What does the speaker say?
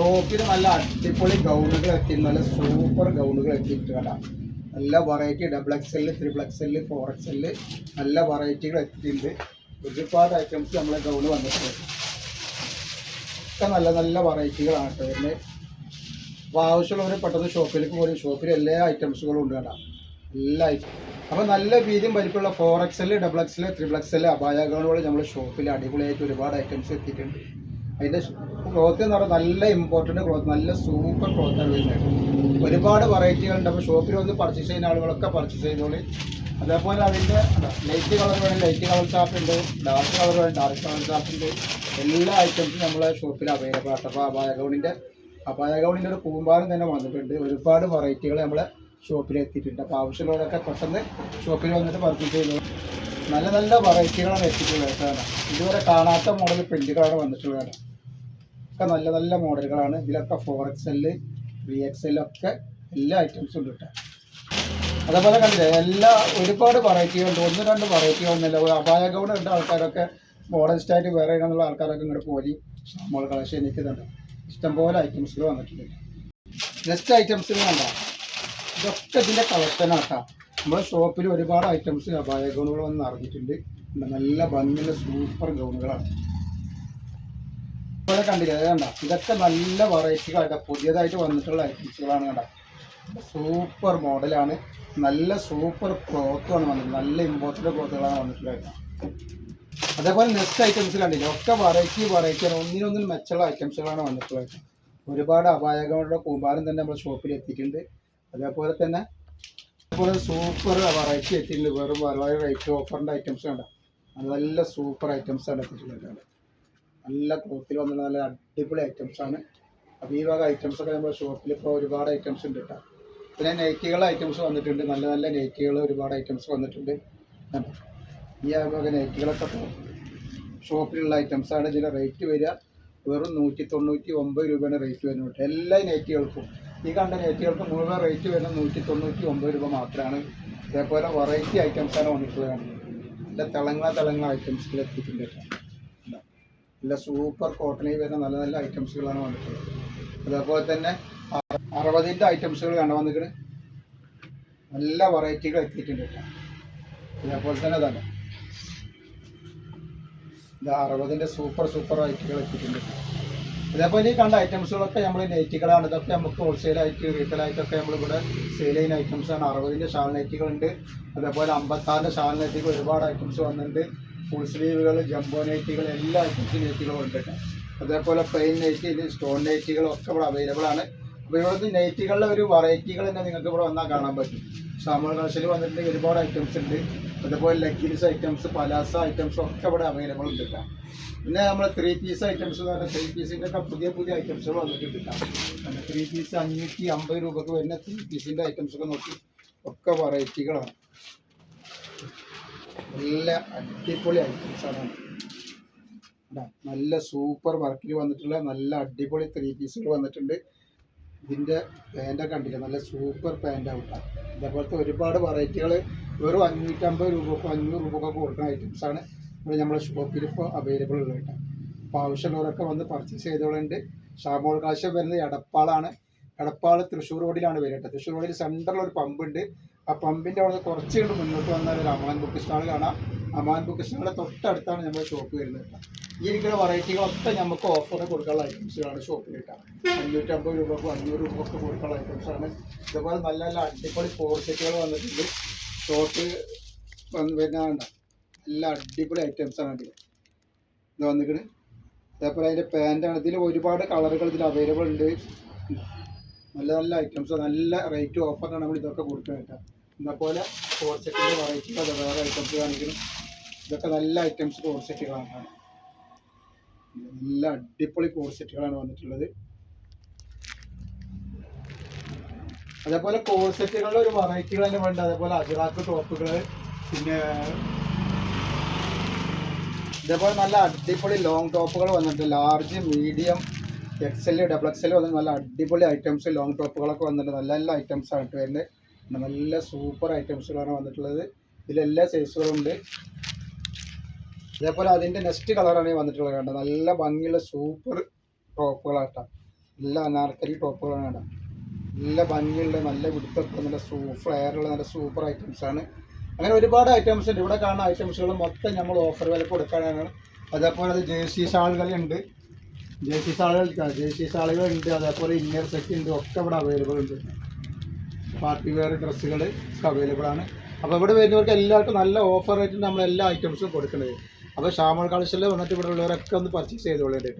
ഷോപ്പിൽ നല്ല അടിപൊളി ഗൗണുകൾ എത്തി നല്ല സൂപ്പർ ഗൗണുകൾ എത്തിയിട്ട് കേട്ടോ. നല്ല variety double X L triple L four X L നല്ല വെറൈറ്റികൾ എത്തിയിട്ടുണ്ട്. ഒരുപാട് ഐറ്റംസ് നമ്മളെ ഗൗണ് വന്നിട്ടുണ്ട്. ഒക്കെ നല്ല നല്ല വെറൈറ്റികളാണ് കേട്ടോ വരുന്നത്. അപ്പോൾ ആവശ്യമുള്ളവർ പെട്ടെന്ന് ഷോപ്പിലേക്ക് പോലും ഷോപ്പിൽ എല്ലാ ഐറ്റംസുകളും ഉണ്ട് കേട്ടോ. എല്ലാ അപ്പോൾ നല്ല വീതിയും വലിപ്പമുള്ള four X L double X L triple X L അപായ ഗൗണുകൾ നമ്മുടെ ഷോപ്പിൽ അടിപൊളിയായിട്ട് ഒരുപാട് ഐറ്റംസ് എത്തിയിട്ടുണ്ട്. അതിന്റെ ക്ലോത്ത് എന്ന് പറഞ്ഞാൽ നല്ല ഇമ്പോർട്ടന്റ് ക്ലോത്ത് നല്ല സൂപ്പർ ക്ലോത്താണ് വരുന്നത്. ഒരുപാട് വെറൈറ്റികളുണ്ട് അപ്പോൾ ഷോപ്പിൽ വന്ന് പർച്ചേസ് ചെയ്യുന്ന ആളുകളൊക്കെ പർച്ചേസ് ചെയ്തോളി. അതേപോലെ അതിന്റെ ലൈറ്റ് കളർ വേണം. ലൈറ്റ് കളർ ചാർട്ട് ഉണ്ട്. ഡാർക്ക് കളർ വേണം. ഡാർക്ക് കളർ ചാർട്ട് ഉണ്ട്. എല്ലാ ഐറ്റംസും നമ്മളെ ഷോപ്പിൽ അവൈലബിൾ ആണ്. അപ്പോൾ അപായ ഗൗണിന്റെ അപായ ഗൗണിന്റെ ഒരു കൂമ്പാരം തന്നെ വന്നിട്ടുണ്ട്. ഒരുപാട് വെറൈറ്റികൾ നമ്മളെ ഷോപ്പിൽ എത്തിയിട്ടുണ്ട്. അപ്പോൾ ആവശ്യമുള്ളവരൊക്കെ പെട്ടെന്ന് ഷോപ്പിൽ വന്നിട്ട് പർച്ചേസ് ചെയ്തു നല്ല നല്ല വെറൈറ്റികളാണ് എത്തിയിട്ടുള്ളത്. ഇതുവരെ കാണാത്ത മോഡൽ പ്രിന്റുകളാണ് വന്നിട്ടുള്ളത് ഒക്കെ നല്ല നല്ല മോഡലുകളാണ്. ഇതിലൊക്കെ four X L three X എല്ലൊക്കെ എല്ലാ ഐറ്റംസും ഉണ്ട് കേട്ടോ അതേപോലെ കണ്ടില്ലേ എല്ലാ ഒരുപാട് വെറൈറ്റികളുണ്ട് ഒന്ന് രണ്ട് വെറൈറ്റികളൊന്നുമില്ല ഒരു അപായ ഗൗൺ ഉണ്ട് ആൾക്കാരൊക്കെ മോഡലിസ്റ്റ് ആയിട്ട് വേറെ എന്നുള്ള ആൾക്കാരൊക്കെ ഇങ്ങോട്ട് പോയി. നമ്മൾ കളക്ഷൻ നിൽക്കുന്നുണ്ട്. ഇഷ്ടംപോലെ ഐറ്റംസുകൾ വന്നിട്ടുണ്ട്. നെക്സ്റ്റ് ഐറ്റംസ് വേണ്ട. ഇതൊക്കെ ഇതിന്റെ കളക്ഷനാട്ടാ നമ്മുടെ ഷോപ്പിൽ ഒരുപാട് ഐറ്റംസ് അപായ ഗൗണുകൾ വന്ന് അറിഞ്ഞിട്ടുണ്ട് നല്ല ഭംഗിയുള്ള സൂപ്പർ ഗൗണുകളാണ്. ഇവിടെ കണ്ടില്ല? കണ്ട? ഇതൊക്കെ നല്ല വെറൈറ്റികളാണ് പുതിയതായിട്ട് വന്നിട്ടുള്ള ഐറ്റംസുകളാണ് കണ്ട? സൂപ്പർ മോഡലാണ് നല്ല സൂപ്പർ ക്ലോത്തുമാണ് വന്നത് നല്ല ഇമ്പോർട്ടന്റ് ക്ലോത്തുകളാണ് വന്നിട്ടുള്ളത്. അതേപോലെ നെക്സ്റ്റ് ഐറ്റംസ് കണ്ടില്ലേ? ഒക്കെ വെറൈറ്റി വെറൈറ്റിയാണ് ഒന്നിനൊന്നിൽ മെച്ചമുള്ള ഐറ്റംസുകളാണ് വന്നിട്ടുള്ളത്. ഒരുപാട് അപായകങ്ങളുടെ കൂമ്പാരം തന്നെ നമ്മൾ ഷോപ്പിൽ എത്തിയിട്ടുണ്ട്. അതേപോലെ തന്നെ അതുപോലെ സൂപ്പർ വെറൈറ്റി എത്തിയിട്ടുണ്ട്. വെറും വളരെ റേറ്റ് ഓഫറിന്റെ ഐറ്റംസ് കണ്ട? നല്ല സൂപ്പർ ഐറ്റംസ് ആണ് എത്തിയിട്ടുള്ളത്. നല്ല ക്ലോത്തിൽ വന്നിട്ടുള്ള നല്ല അടിപൊളി ഐറ്റംസ് ആണ്. അപ്പോൾ ഈ വക ഐറ്റംസ് ഒക്കെ നമ്മുടെ ഷോപ്പിൽ ഇപ്പോൾ ഒരുപാട് ഐറ്റംസ് ഉണ്ട് കേട്ടോ പിന്നെ നെയ്ക്കുകൾ ഐറ്റംസ് വന്നിട്ടുണ്ട്. നല്ല നല്ല നെയ്ക്കുകൾ ഒരുപാട് ഐറ്റംസ് വന്നിട്ടുണ്ട്? ഈ വക നെയ്ക്കുകളൊക്കെ ഷോപ്പിലുള്ള ഐറ്റംസ് ആണ് ഇതിന്റെ റേറ്റ് വരിക. വെറും നൂറ്റി തൊണ്ണൂറ്റി ഒമ്പത് രൂപയാണ് റേറ്റ് വരുന്നത് എല്ലാ നെയ്ക്കുകൾക്കും ഈ കണ്ട നൈറ്റികൾക്ക് മുഴുവൻ റേറ്റ് വരുന്നത് നൂറ്റി തൊണ്ണൂറ്റി ഒമ്പത് രൂപ മാത്രമാണ് അതേപോലെ വെറൈറ്റി ഐറ്റംസ് ആണ് വന്നിട്ടുള്ളതാണ് നല്ല തിളങ്ങ തിളങ്ങ ഐറ്റംസിൽ എത്തിയിട്ടുണ്ട് കേട്ടോ. നല്ല സൂപ്പർ കോട്ടണിൽ വരുന്ന നല്ല നല്ല ഐറ്റംസുകളാണ് വന്നിട്ടുള്ളത്. അതേപോലെ തന്നെ അറുപതിന്റെ ഐറ്റംസുകൾ കണ്ടു വന്നിട്ട് നല്ല വെറൈറ്റികൾ എത്തിയിട്ടുണ്ട് കേട്ടോ. അതേപോലെ തന്നെ തന്നെ ഇത് അറുപതിന്റെ സൂപ്പർ സൂപ്പർ ഐറ്റുകൾ എത്തിയിട്ടുണ്ട് അതേപോലെ ഈ കണ്ട ഐറ്റംസുകളൊക്കെ നമ്മൾ നെറ്റുകളാണ് ഇതൊക്കെ നമുക്ക് ഹോൾസെയിൽ ഹോൾസെയിലായിട്ട് റീറ്റെയിലായിട്ടൊക്കെ നമ്മളിവിടെ സെയിൽ ചെയ്യുന്ന ഐറ്റംസാണ് അറുപതിന്റെ ഷാൾ നെറ്റുകളുണ്ട് അതേപോലെ അമ്പത്താറിന്റെ ഷാൾ നെറ്റുകൾ ഒരുപാട് ഐറ്റംസ് വന്നിട്ടുണ്ട്. ഫുൾ സ്ലീവുകൾ ജംബോ നൈറ്റികൾ എല്ലാ ഐറ്റംസും നൈറ്റുകളും ഉണ്ട് അതേപോലെ പ്ലെയിൻ നൈറ്റിയിൽ സ്റ്റോൺ നൈറ്റികളും ഒക്കെ ഇവിടെ അവൈലബിൾ ആണ്. അപ്പോൾ ഇവിടുത്തെ നൈറ്റുകളുടെ ഒരു വെറൈറ്റികൾ തന്നെ നിങ്ങൾക്ക് ഇവിടെ വന്നാൽ കാണാൻ പറ്റും. ഷാമൾ കളക്ഷനിൽ വന്നിട്ടുണ്ടെങ്കിൽ ഒരുപാട് ഐറ്റംസ് ഉണ്ട്. അതേപോലെ ലെഗിൻസ് ഐറ്റംസ് പലാസ ഐറ്റംസ് ഒക്കെ ഇവിടെ അവൈലബിൾ ഉണ്ട് പിന്നെ നമ്മൾ ത്രീ പീസ് ഐറ്റംസ് എന്ന് പറഞ്ഞാൽ ത്രീ പീസിന്റെ ഒക്കെ പുതിയ പുതിയ ഐറ്റംസ് വന്നിട്ട് കിട്ടാം ത്രീ പീസ് അഞ്ഞൂറ്റി അമ്പത് രൂപക്ക് വരുന്ന ത്രീ പീസിന്റെ ഐറ്റംസ് ഒക്കെ നോക്കി. ഒക്കെ വെറൈറ്റികളാണ് നല്ല അടിപൊളി ഐറ്റംസ് ആണ്. നല്ല സൂപ്പർ വർക്കിൽ വന്നിട്ടുള്ള നല്ല അടിപൊളി ത്രീ പീസുകൾ വന്നിട്ടുണ്ട്. ഇതിന്റെ പാന്റൊക്കെ കണ്ടില്ല? നല്ല സൂപ്പർ പാന്റ് ആവും ഇതേപോലത്തെ ഒരുപാട് വെറൈറ്റികൾ വെറും അഞ്ഞൂറ്റമ്പത് രൂപക്കോ അഞ്ഞൂറ് രൂപക്കൊക്കെ കൊടുക്കുന്ന ഐറ്റംസ് ആണ് ഇവിടെ നമ്മുടെ ഷോപ്പിൽ ഇപ്പോൾ അവൈലബിൾ ഉള്ളത് കേട്ടോ. അപ്പോൾ ആവശ്യമുള്ളവരൊക്കെ വന്ന് പർച്ചേസ് ചെയ്തോളുണ്ട് ഷാമോൾ കാശം വരുന്നത് എടപ്പാളാണ്. എടപ്പാൾ തൃശ്ശൂർ റോഡിലാണ് വരിക കേട്ടോ. തൃശ്ശൂർ റോഡിൽ സെന്ററിൽ ഒരു പമ്പുണ്ട് ആ പമ്പിന്റെ അവിടെ കുറച്ച് കണ്ട് മുന്നോട്ട് വന്നാൽ ഒരു അമാൻ ബുക്ക് സ്റ്റാൾ കാണാം. അമാൻ ബുക്ക് സ്റ്റാളിന്റെ തൊട്ടടുത്താണ് നമ്മുടെ ഷോപ്പ് വരുന്നത് ഈ ഇരിക്കുന്ന വെറൈറ്റികളൊക്കെ നമുക്ക് ഓഫർ കൊടുക്കാനുള്ള ഐറ്റംസുകളാണ് ഷോപ്പിൽ കിട്ടുക അഞ്ഞൂറ്റമ്പത് രൂപക്കും അഞ്ഞൂറ് രൂപക്ക് കൊടുക്കാനുള്ള ഐറ്റംസാണ് ഇതുപോലെ നല്ല നല്ല അടിപൊളി കോഴ്സെറ്റുകൾ വന്നിട്ടുണ്ട്. ഷോർട്ട് വന്ന് വരുന്നതാണ് നല്ല അടിപൊളി ഐറ്റംസാണ് അതിൽ ഇത്. വന്നിട്ട് അതേപോലെ അതിന്റെ പാന്റാണ് ഇതിൽ ഒരുപാട് കളറുകൾ ഇതിൽ അവൈലബിൾ ഉണ്ട്. നല്ല നല്ല ഐറ്റംസ് നല്ല റേറ്റ് ഓഫറിനാണ് നമ്മൾ ഇതൊക്കെ കൊടുക്കുന്നത് കേട്ടോ. ഇതേപോലെ വെറൈറ്റി വെറൈറ്റികൾ വേറെ ഐറ്റംസ് കാണിക്കണം ഇതൊക്കെ നല്ല ഐറ്റംസ് കോർസെറ്റുകളാണ് നല്ല അടിപൊളി കോർസെറ്റുകളാണ് വന്നിട്ടുള്ളത്. അതേപോലെ കോർസെറ്റുകളുടെ ഒരു വെറൈറ്റികൾ തന്നെ വേണ്ട. അതേപോലെ അജറാക്ക് ടോപ്പുകൾ പിന്നെ ഇതേപോലെ നല്ല അടിപൊളി ലോങ് ടോപ്പുകൾ വന്നിട്ടുണ്ട്. Large medium XL double XL വന്നിട്ട് നല്ല അടിപൊളി ഐറ്റംസ് ലോങ് ടോപ്പുകളൊക്കെ വന്നിട്ടുണ്ട്. നല്ല നല്ല ഐറ്റംസ് ആണ് വരുന്നത്. നല്ല സൂപ്പർ ഐറ്റംസുകളാണ് വന്നിട്ടുള്ളത്. ഇതിലെല്ലാ സൈസുകളും ഉണ്ട്. അതേപോലെ അതിന്റെ നെക്സ്റ്റ് കളറാണ് വന്നിട്ടുള്ളത് കേട്ടോ. നല്ല ഭംഗിയുള്ള സൂപ്പർ ടോപ്പുകളാട്ടോ നല്ല അനാർക്കലി ടോപ്പുകളാണ് കേട്ടോ. നല്ല ഭംഗിയുള്ള നല്ല വിടുത്തൊക്കെ നല്ല സൂ ഫ്ലെയറുള്ള നല്ല സൂപ്പർ ഐറ്റംസ് ആണ്. അങ്ങനെ ഒരുപാട് ഐറ്റംസ് ഉണ്ട്. ഇവിടെ കാണുന്ന ഐറ്റംസുകൾ മൊത്തം നമ്മൾ ഓഫർ വില കൊടുക്കാനാണ്. അതേപോലെ അത് ജേഴ്സി ഷാളുകളുണ്ട് ജേഴ്സി ഷാളുകൾ ജേഴ്സി ഷാളുകളുണ്ട് അതേപോലെ ഇന്നർ സെറ്റ് ഉണ്ട് ഒക്കെ ഇവിടെ അവൈലബിൾ ഉണ്ട്. പാർട്ടി വെയർ ഡ്രസ്സുകൾ ഒക്കെ അവൈലബിൾ ആണ്. അപ്പോൾ ഇവിടെ വരുന്നവർക്ക് എല്ലാവർക്കും നല്ല ഓഫർ ആയിട്ട് നമ്മൾ എല്ലാ ഐറ്റംസും കൊടുക്കുന്നത് അപ്പോൾ ഷാമൾ കളക്ഷനിൽ വന്നിട്ട് ഇവിടെ ഉള്ളവരൊക്കെ ഒന്ന് പർച്ചേസ് ചെയ്തോളേണ്ടി